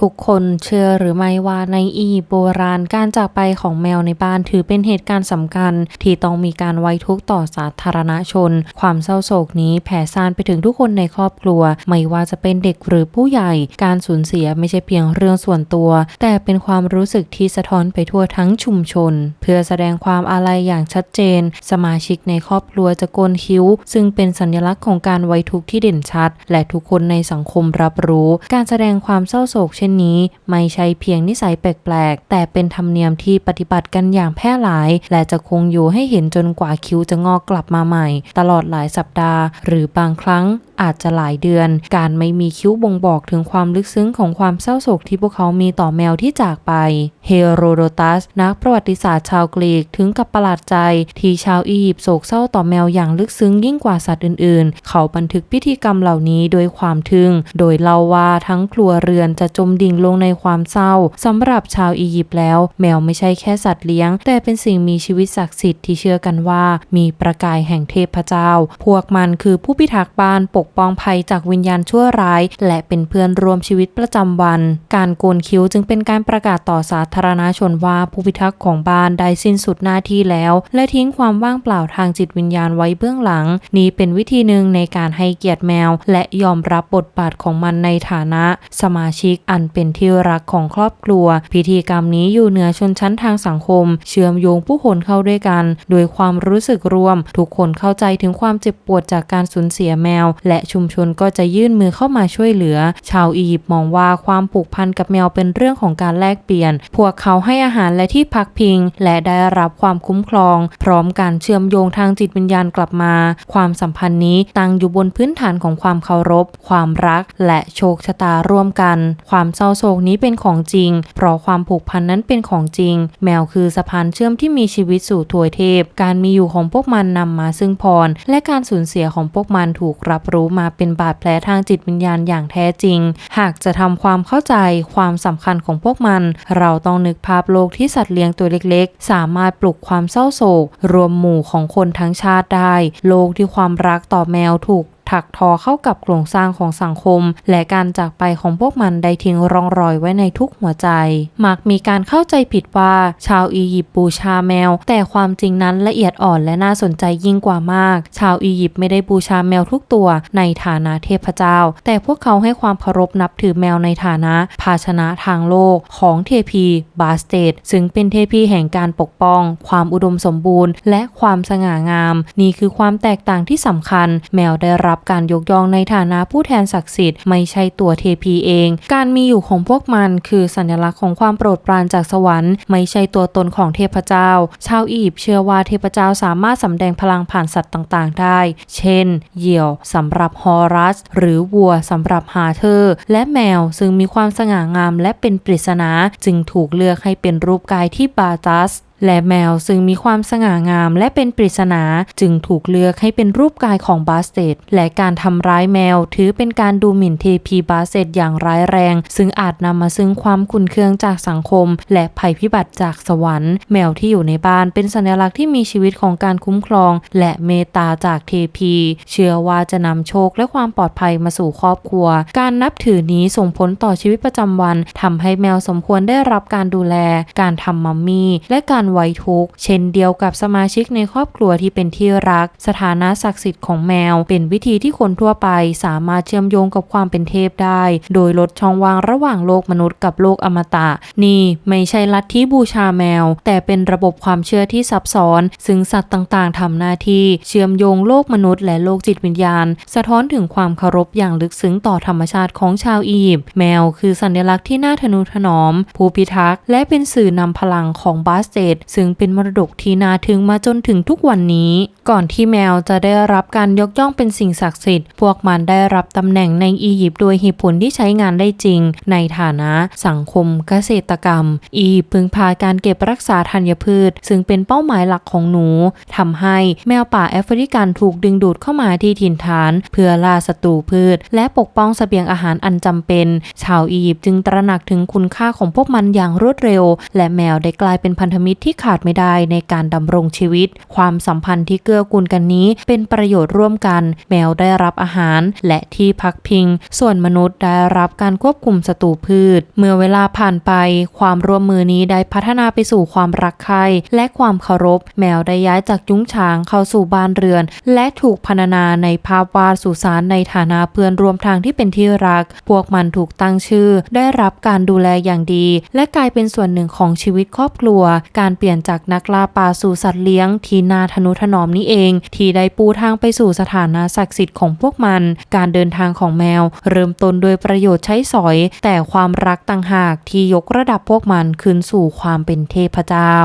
ทุกคนเชื่อหรือไม่ว่าในอียิปต์โบราณการจากไปของแมวในบ้านถือเป็นเหตุการณ์สำคัญ ที่ต้องมีการไว้ทุกข์ต่อสาธารณชน ความเศร้าโศกนี้แผ่ซ่านไปถึงทุกคนในครอบครัว ไม่ว่าจะเป็นเด็กหรือผู้ใหญ่ การสูญเสียไม่ใช่เพียงเรื่องส่วนตัว แต่เป็นความรู้สึกที่สะท้อนไปทั่วทั้งชุมชน เพื่อแสดงความอาลัยอย่างชัดเจน สมาชิกในครอบครัวจะโกนคิ้ว ซึ่งเป็นสัญลักษณ์ของการไว้ทุกข์ที่เด่นชัด และทุกคนในสังคมรับรู้ การแสดงความเศร้าโศกเช่นนี้ไม่ใช่เพียงนิสัยแปลกๆ แต่เป็นธรรมเนียมที่ปฏิบัติกันอย่างแพร่หลาย และจะคงอยู่ให้เห็นจนกว่าคิ้วจะงอกกลับมาใหม่ ตลอดหลายสัปดาห์ หรือบางครั้งอาจจะหลายเดือน การไม่มีคิ้วบ่งบอกถึงความลึกซึ้งของความเศร้าโศกที่พวกเขามีต่อแมวที่จากไป เฮโรโดตัส นักประวัติศาสตร์ชาวกรีกถึงกับประหลาดใจ ที่ชาวอียิปต์โศกเศร้าต่อแมวอย่างลึกซึ้งยิ่งกว่าสัตว์อื่นๆ เขาบันทึกพิธีกรรมเหล่านี้โดยความทึ่ง โดยเล่าว่าทั้งครัวเรือนจะจมดิ่งลงในความเศร้าสำหรับชาวอียิปต์แล้ว แมวไม่ใช่แค่สัตว์เลี้ยง แต่เป็นสิ่งมีชีวิตศักดิ์สิทธิ์ที่เชื่อกันว่า มีประกายแห่งเทพเจ้า พวกมันคือผู้พิทักษ์บ้านปกป้องภัยจากวิญญาณชั่วร้าย และเป็นเพื่อนร่วมชีวิตประจำวัน การโกนคิ้วจึงเป็นการประกาศต่อสาธารณชนว่าผู้พิทักษ์ของบ้านได้สิ้นสุดหน้าที่แล้ว และทิ้งความว่างเปล่าทางจิตวิญญาณไว้เบื้องหลัง นี้เป็นวิธีหนึ่งในการให้เกียรติแมว และยอมรับบทบาทของมันในฐานะ สมาชิกอันเป็นที่รักของครอบครัว พิธีกรรมนี้อยู่เหนือชนชั้นทางสังคม เชื่อมโยงผู้คนเข้าด้วยกัน โดยความรู้สึกรวม ทุกคนเข้าใจถึงความเจ็บปวดจากการสูญเสียแมว และชุมชนก็จะยื่นมือเข้ามาช่วยเหลือ ชาวอียิปต์มองว่าความผูกพันกับแมวเป็นเรื่องของการแลกเปลี่ยน พวกเขาให้อาหารและที่พักพิง และได้รับความคุ้มครอง พร้อมการเชื่อมโยงทางจิตวิญญาณกลับมา ความสัมพันธ์นี้ตั้งอยู่บนพื้นฐานของความเคารพ ความรัก และโชคชะตาร่วมกัน ความเศร้าโศกนี้เป็นของจริง เพราะความผูกพันนั้นเป็นของจริง แมวคือสะพานเชื่อมที่มีชีวิตสู่ถวยเทพ การมีอยู่ของพวกมันนำมาซึ่งพร และการสูญเสียของพวกมันถูกรับรู้มาเป็นบาดแผลทางจิตวิญญาณอย่างแท้จริง หากจะทำความเข้าใจความสำคัญของพวกมัน เราต้องนึกภาพโลกที่สัตว์เลี้ยงตัวเล็กๆ สามารถปลุกความเศร้าโศก รวมหมู่ของคนทั้งชาติได้ โลกที่ความรักต่อแมวถูก ถักทอเข้ากับโครงสร้างของสังคม และการจากไปของพวกมันได้ทิ้งร่องรอยไว้ในทุกหัวใจ มักมีการเข้าใจผิดว่า ชาวอียิปต์บูชาแมว แต่ความจริงนั้นละเอียดอ่อนและน่าสนใจยิ่งกว่ามาก ชาวอียิปต์ไม่ได้บูชาแมวทุกตัวในฐานะเทพเจ้า แต่พวกเขาให้ความเคารพนับถือแมวในฐานะ ภาชนะทางโลกของเทพีบาสเตดซึ่งเป็นเทพีแห่งการปกป้อง ความอุดมสมบูรณ์ และความสง่างาม นี่คือความแตกต่างที่สำคัญ แมวได้รับการยกย่องในฐานะผู้แทนศักดิ์สิทธิ์ไม่ใช่ตัวเทพีเอง การมีอยู่ของพวกมันคือสัญลักษณ์ของความโปรดปรานจากสวรรค์ ไม่ใช่ตัวตนของเทพเจ้า ชาวอียิปต์เชื่อว่าเทพเจ้าสามารถสำแดงพลังผ่านสัตว์ต่างๆ ได้ เช่น เหยี่ยวสำหรับฮอรัส หรือวัวสำหรับฮาเธอร์และแมวซึ่งมีความสง่างามและเป็นปริศนาจึงถูกเลือกให้เป็นรูปกายที่บาตัส และแมวซึ่งมีความสง่างามและเป็นปริศนาจึงถูกเลือกให้เป็นรูปกายของบาสเตดและการทำร้ายแมวถือเป็นการดูหมิ่นเทพีบาสเตดอย่างร้ายแรง ซึ่งอาจนำมาซึ่งความขุ่นเคืองจากสังคม และภัยพิบัติจากสวรรค์ แมวที่อยู่ในบ้านเป็นสัญลักษณ์ที่มีชีวิตของการคุ้มครอง และเมตตาจากเทพี เชื่อว่าจะนำโชคและความปลอดภัยมาสู่ครอบครัว การนับถือนี้ส่งผลต่อชีวิตประจำวันทำให้แมวสมควรได้รับการดูแล การทำมัมมี่และการไว้ทุกข์เช่นเดียวกับสมาชิกในครอบครัวที่เป็นที่รัก สถานะศักดิ์สิทธิ์ของแมว เป็นวิธีที่คนทั่วไปสามารถเชื่อมโยงกับความเป็นเทพได้ โดยลดช่องว่างระหว่างโลกมนุษย์กับโลกอมตะ นี่ไม่ใช่ลัทธิบูชาแมว แต่เป็นระบบความเชื่อที่ซับซ้อน ซึ่งสัตว์ต่างๆทำหน้าที่เชื่อมโยงโลกมนุษย์และโลกจิตวิญญาณ สะท้อนถึงความเคารพอย่างลึกซึ้งต่อธรรมชาติของชาวอียิปต์แมวคือสัญลักษณ์ที่น่าทนุถนอม ผู้พิทักษ์และเป็นสื่อนำพลังของบาสเตดซึ่งเป็นมรดกที่นาทึ่งมาจนถึงทุกวันนี้ ก่อนที่แมวจะได้รับการยกย่องเป็นสิ่งศักดิ์สิทธิ์ พวกมันได้รับตำแหน่งในอียิปต์โดยเหตุผลที่ใช้งานได้จริง ในฐานะสังคมเกษตรกรรม อียิปต์พึงพาการเก็บรักษาธัญพืช ซึ่งเป็นเป้าหมายหลักของหนูทำให้แมวป่าแอฟริกันถูกดึงดูดเข้ามาที่ถิ่นฐาน เพื่อล่าศัตรูพืช และปกป้องเสบียงอาหารอันจำเป็น ชาวอียิปต์จึงตระหนักถึงคุณค่าของพวกมันอย่างรวดเร็ว และแมวได้กลายเป็นพันธมิตรที่ที่ขาดไม่ได้ในการดำรงชีวิต ความสัมพันธ์ที่เกื้อกูลกันนี้ เป็นประโยชน์ร่วมกัน แมวได้รับอาหารและที่พักพิง ส่วนมนุษย์ได้รับการควบคุมศัตรูพืช เมื่อเวลาผ่านไป ความร่วมมือนี้ได้พัฒนาไปสู่ความรักใคร่และความเคารพ แมวได้ย้ายจากยุ้งฉางเข้าสู่บ้านเรือน และถูกพรรณนาในภาพวาดสุสานในฐานะเพื่อนรวมทางที่เป็นที่รัก พวกมันถูกตั้งชื่อ ได้รับการดูแลอย่างดี และกลายเป็นส่วนหนึ่งของชีวิตครอบครัว การเปลี่ยนจากนักล่าป่าสู่สัตว์เลี้ยงที่นาทนุถนอมนี้เอง ที่ได้ปูทางไปสู่สถานะศักดิ์สิทธิ์ของพวกมัน การเดินทางของแมว เริ่มต้นโดยประโยชน์ใช้สอย แต่ความรักต่างหากที่ยกระดับพวกมันขึ้นสู่ความเป็นเทพเจ้า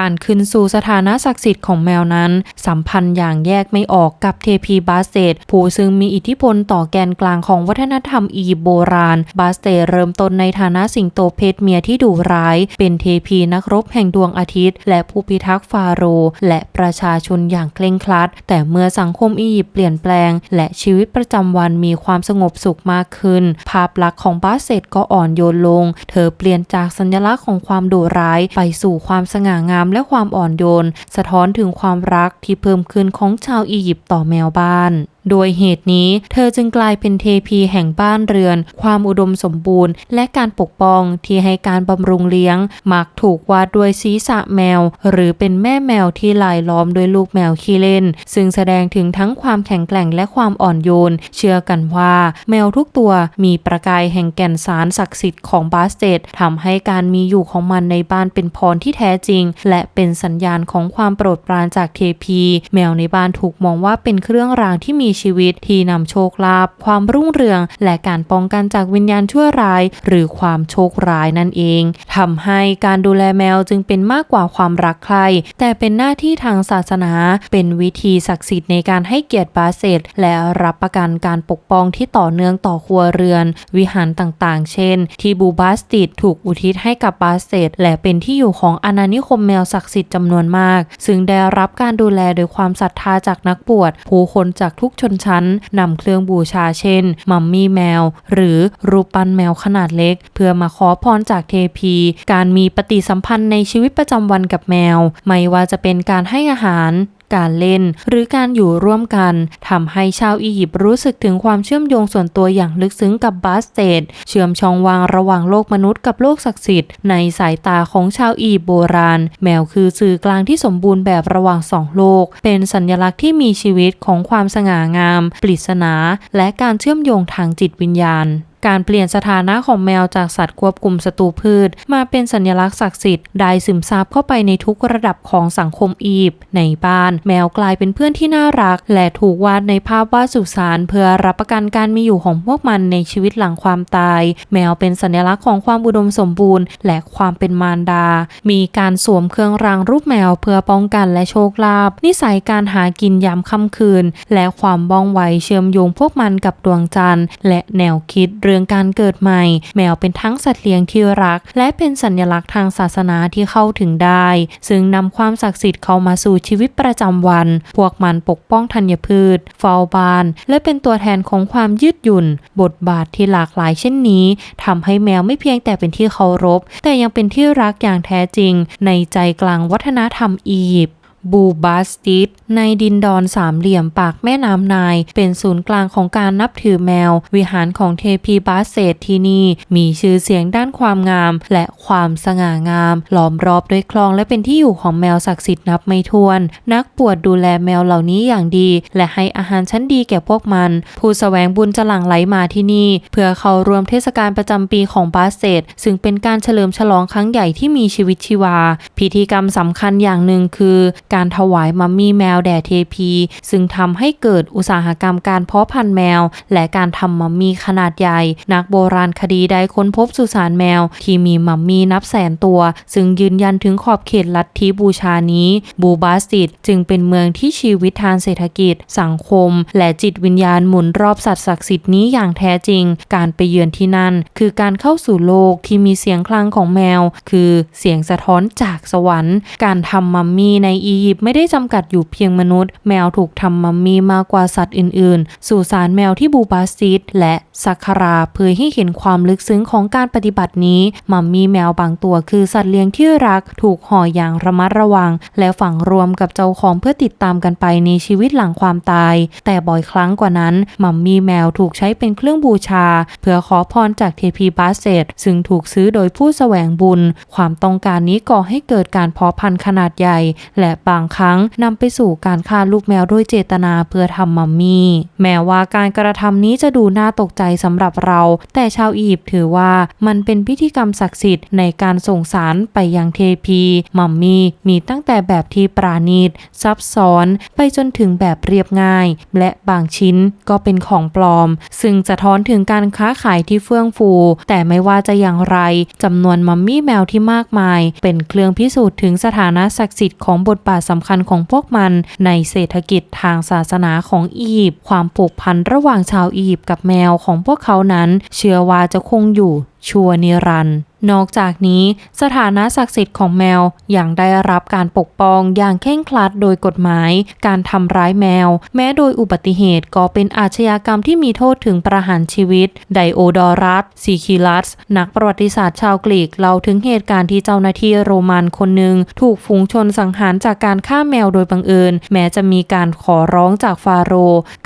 การขึ้นสู่สถานะศักดิ์สิทธิ์ของแมวนั้น สัมพันธ์อย่างแยกไม่ออกกับเทพีบาสเตดผู้ซึ่งมีอิทธิพลต่อแกนกลางของวัฒนธรรมอียิปต์โบราณ บาสเตดเริ่มต้นในฐานะสิงโตเพศเมียที่ดุร้าย เป็นเทพีนักรบแห่งดวงอาทิตย์และผู้พิทักษ์ฟาโรห์และประชาชนอย่างเคร่งครัด แต่เมื่อสังคมอียิปต์เปลี่ยนแปลง และชีวิตประจำวันมีความสงบสุขมากขึ้น ภาพลักษณ์ของบาสเตก็อ่อนโยนลง เธอเปลี่ยนจากสัญลักษณ์ของความดุร้ายไปสู่ความสง่างามและความอ่อนโยน สะท้อนถึงความรักที่เพิ่มขึ้นของชาวอียิปต์ต่อแมวบ้าน โดยเหตุนี้เธอจึงกลายเป็นเทพีแห่งบ้านเรือน ความอุดมสมบูรณ์ และการปกป้องที่ให้การบำรุงเลี้ยง มักถูกวาดด้วยศีรษะแมว หรือเป็นแม่แมวที่ลายล้อมด้วยลูกแมวขี้เล่น ซึ่งแสดงถึงทั้งความแข็งแกร่งและความอ่อนโยน เชื่อกันว่า แมวทุกตัวมีประกายแห่งแก่นสารศักดิ์สิทธิ์ของบาสเตดทำให้การมีอยู่ของมันในบ้านเป็นพรที่แท้จริง และเป็นสัญญาณของความโปรดปรานจากเทพี แมวในบ้านถูกมองว่าเป็นเครื่องรางที่มีชีวิตที่นำโชคลาภความรุ่งเรือง และการป้องกันจากวิญญาณชั่วร้าย หรือความโชคร้ายนั่นเองทำให้การดูแลแมวจึงเป็นมากกว่าความรักใคร แต่เป็นหน้าที่ทางศาสนา เป็นวิธีศักดิ์สิทธิ์ในการให้เกียรติบาเซตและรับประกันการปกป้องที่ต่อเนื่องต่อครัวเรือน วิหารต่างๆ เช่น ที่บูบาสติดถูกอุทิศให้กับบาเซตและเป็นที่อยู่ของอาณานิคมแมวศักดิ์สิทธิ์จำนวนมาก ซึ่งได้รับการดูแลโดยความศรัทธาจากนักบวชผู้คนจากทุกชนชั้นนำเครื่องบูชาเช่น มัมมี่แมว หรือรูปปั้นแมวขนาดเล็ก เพื่อมาขอพรจากเทพี การมีปฏิสัมพันธ์ในชีวิตประจำวันกับแมว ไม่ว่าจะเป็นการให้อาหาร การเล่น หรือการอยู่ร่วมกันทำให้ชาวอียิปต์รู้สึกถึงความเชื่อมโยงส่วนตัวอย่างลึกซึ้งกับบาสเตดเชื่อมช่องวางระหว่างโลกมนุษย์กับโลกศักดิ์สิทธิ์ในสายตาของชาวอียิปต์โบราณ แมวคือสื่อกลางที่สมบูรณ์แบบระหว่างสองโลก เป็นสัญลักษณ์ที่มีชีวิตของความสง่างาม ปริศนา และการเชื่อมโยงทางจิตวิญญาณ การเปลี่ยนสถานะของแมวจากสัตว์ควบคุมศัตรูพืช มาเป็นสัญลักษณ์ศักดิ์สิทธิ์ได้ซึมซาบเข้าไปในทุกระดับของสังคมอียิปต์ในบ้าน แมวกลายเป็นเพื่อนที่น่ารัก และถูกวาดในภาพวาดสุสานเพื่อรับประกันการมีอยู่ของพวกมันในชีวิตหลังความตาย แมวเป็นสัญลักษณ์ของความอุดมสมบูรณ์ และความเป็นมารดา มีการสวมเครื่องรางรูปแมวเพื่อป้องกันและโชคลาภนิสัยการหากินยามค่ำคืน และความบ้องไวเชื่อมโยงพวกมันกับดวงจันทร์และแนวคิดเรื่องการเกิดใหม่ แมวเป็นทั้งสัตว์เลี้ยงที่รัก และเป็นสัญลักษณ์ทางศาสนาที่เข้าถึงได้ ซึ่งนำความศักดิ์สิทธิ์เข้ามาสู่ชีวิตประจำวัน พวกมันปกป้องธัญพืชเฝ้าบ้าน และเป็นตัวแทนของความยืดหยุ่น บทบาทที่หลากหลายเช่นนี้ทำให้แมวไม่เพียงแต่เป็นที่เคารพ แต่ยังเป็นที่รักอย่างแท้จริง ในใจกลางวัฒนธรรมอียิปต์ บูบาสติสในดินดอนสามเหลี่ยมปากแม่น้ำนาย เป็นศูนย์กลางของการนับถือแมว วิหารของเทพีบาสเซตที่นี่มีชื่อเสียงด้านความงาม และความสง่างามล้อมรอบด้วยคลองและเป็นที่อยู่ของแมวศักดิ์สิทธิ์นับไม่ถ้วน นักปวดดูแลแมวเหล่านี้อย่างดี และให้อาหารชั้นดีแก่พวกมัน ผู้สแสวงบุญจะหลั่งไหลมาที่นี่ เพื่อเข้าร่วมเทศกาลประจำปีของบาสเซตซึ่งเป็นการเฉลิมฉลองครั้งใหญ่ที่มีชีวิตชีวา พิธีกรรมสำคัญอย่างหนึ่งคือการถวายมัมมี่แมวแด่เทพี ซึ่งทำให้เกิดอุตสาหกรรมการเพาะพันธุ์แมว และการทำมัมมี่ขนาดใหญ่ นักโบราณคดีได้ค้นพบสุสานแมว ที่มีมัมมี่นับแสนตัว ซึ่งยืนยันถึงขอบเขตลัทธิบูชานี้ บูบาสติดจึงเป็นเมืองที่ชีวิตทางเศรษฐกิจ สังคม และจิตวิญญาณหมุนรอบสัตว์ศักดิ์สิทธิ์นี้อย่างแท้จริง การไปเยือนที่นั่น คือการเข้าสู่โลกที่มีเสียงคลางของแมว คือเสียงสะท้อนจากสวรรค์ การทำมัมมี่ในอีอียิปต์ไม่ได้จำกัดอยู่เพียงมนุษย์ แมวถูกทำมัมมี่มากกว่าสัตว์อื่นๆ สู่สารแมวที่บูบาสติสและสักคาราเผยให้เห็นความลึกซึ้งของการปฏิบัตินี้มัมมี่แมวบางตัวคือสัตว์เลี้ยงที่รัก ถูกห่ออย่างระมัดระวัง และฝังรวมกับเจ้าของเพื่อติดตามกันไปในชีวิตหลังความตาย แต่บ่อยครั้งกว่านั้นมัมมี่แมวถูกใช้เป็นเครื่องบูชา เพื่อขอพรจากเทพีบาสเซตซึ่งถูกซื้อโดยผู้แสวงบุญ ความต้องการนี้ก่อให้เกิดการเพาะพันธุ์ขนาดใหญ่ และบางครั้งนำไปสู่การฆ่าลูกแมวด้วยเจตนาเพื่อทำมัมมี่ แม้ว่าการกระทำนี้จะดูน่าตกใจสำหรับเรา แต่ชาวอียิปต์ถือว่ามันเป็นพิธีกรรมศักดิ์สิทธิ์ในการส่งสารไปยังเทพีมัมมี่มีตั้งแต่แบบที่ปราณีตซับซ้อน ไปจนถึงแบบเรียบง่าย และบางชิ้นก็เป็นของปลอม ซึ่งจะท้อนถึงการค้าขายที่เฟื่องฟู แต่ไม่ว่าจะอย่างไรจำนวนมัมมี่แมวที่มากมาย เป็นเครื่องพิสูจน์ถึงสถานะศักดิ์สิทธิ์ของบทบาทสำคัญของพวกมันในเศรษฐกิจทางศาสนาของอียิปต์ความผูกพันระหว่างชาวอียิปต์กับแมวของพวกเขานั้น เชื่อว่าจะคงอยู่ชัวนิรันดร์ นอกจากนี้สถานะศักดิ์สิทธิ์ของแมวยังได้รับการปกป้องอย่างเคร่งครัดโดยกฎหมาย การทำร้ายแมว แม้โดยอุบัติเหตุก็เป็นอาชญากรรมที่มีโทษถึงประหารชีวิต ไดโอดอรัสซีคิลัส นักประวัติศาสตร์ชาวกรีกเล่าถึงเหตุการณ์ที่เจ้าหน้าที่โรมันคนหนึ่งถูกฝูงชนสังหารจากการฆ่าแมวโดยบังเอิญ แม้จะมีการขอร้องจากฟาโร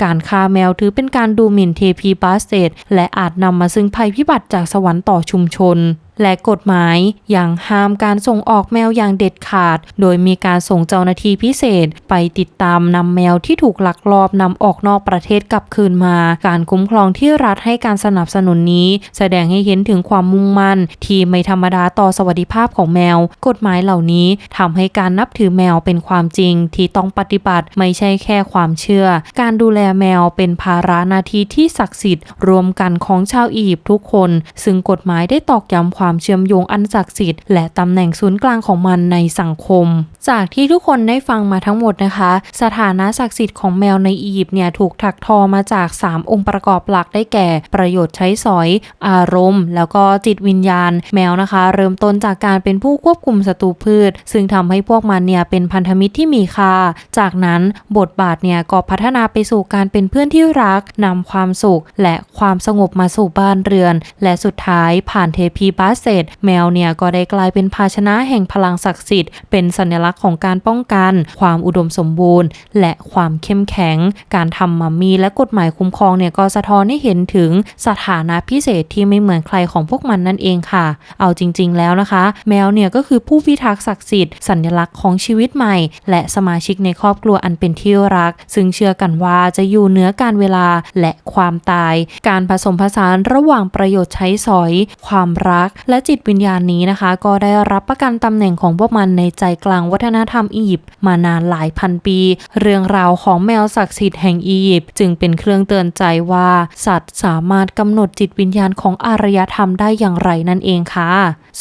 การฆ่าแมวถือเป็นการดูหมิ่นเทพีบาสเตตและอาจนำมาซึ่งภัยพิบัติจากสวรรค์ต่อชุมชน และกฎหมายยังห้ามการส่งออกแมวอย่างเด็ดขาด โดยมีการส่งเจ้าหน้าที่พิเศษ ไปติดตามนำแมวที่ถูกลักลอบนำออกนอกประเทศกลับคืนมา การคุ้มครองที่รัฐให้การสนับสนุนนี้ แสดงให้เห็นถึงความมุ่งมั่น ที่ไม่ธรรมดาต่อสวัสดิภาพของแมว กฎหมายเหล่านี้ทำให้การนับถือแมวเป็นความจริงที่ต้องปฏิบัติไม่ใช่แค่ความเชื่อ การดูแลแมวเป็นภาระหน้าที่ที่ศักดิ์สิทธิ์รวมกันของชาวอียิปต์ทุกคน ซึ่งกฎหมายได้ตอกย้ำความความเชื่อมโยงอันศักดิ์สิทธิ์และตำแหน่งศูนย์กลางของมันในสังคม จากที่ทุกคนได้ฟังมาทั้งหมดนะคะ สถานะศักดิ์สิทธิ์ของแมวในอียิปต์เนี่ยถูกถักทอมาจาก 3 องค์ประกอบหลักได้แก่ ประโยชน์ใช้สอย อารมณ์ แล้วก็จิตวิญญาณ แมวนะคะ เริ่มต้นจากการเป็นผู้ควบคุมศัตรูพืช ซึ่งทำให้พวกมันเนี่ยเป็นพันธมิตรที่มีค่า จากนั้นบทบาทเนี่ยก็พัฒนาไปสู่การเป็นเพื่อนที่รักนำความสุขและความสงบมาสู่บ้านเรือน และสุดท้ายผ่านเทพีบาสเซตแมวเนี่ยก็ได้กลายเป็นภาชนะแห่งพลังศักดิ์สิทธิ์เป็นสัญลักษณ์ของการป้องกัน ความอุดมสมบูรณ์ และความเข้มแข็ง การทำมัมมี่และกฎหมายคุ้มครองเนี่ยก็สะท้อนให้เห็นถึงสถานะพิเศษที่ไม่เหมือนใครของพวกมันนั่นเองค่ะ เอาจริง ๆ แล้วนะคะ แมวเนี่ยก็คือผู้พิทักษ์ศักดิ์สิทธิ์สัญลักษณ์ของชีวิตใหม่ และสมาชิกในครอบครัวอันเป็นที่รัก ซึ่งเชื่อกันว่าจะอยู่เหนือการเวลาและความตาย การผสมผสานระหว่างประโยชน์ใช้สอย ความรักและจิตวิญญาณนี้นะคะ ก็ได้รับประกันตำแหน่งของพวกมันในใจกลางวัฒนธรรมอียิปต์มานานหลายพันปี เรื่องราวของแมวศักดิ์สิทธิ์แห่งอียิปต์จึงเป็นเครื่องเตือนใจว่า สัตว์สามารถกำหนดจิตวิญญาณของอารยธรรมได้อย่างไรนั่นเองค่ะ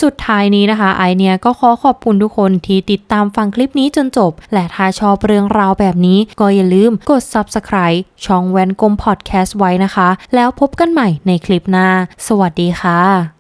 สุดท้ายนี้นะคะไอเนี่ยก็ขอขอบคุณทุกคนที่ติดตามฟังคลิปนี้จนจบ และถ้าชอบเรื่องราวแบบนี้ก็อย่าลืมกด subscribe ช่องแวนกลมพอดแคสต์ไว้นะคะ แล้วพบกันใหม่ในคลิปหน้า สวัสดีค่ะ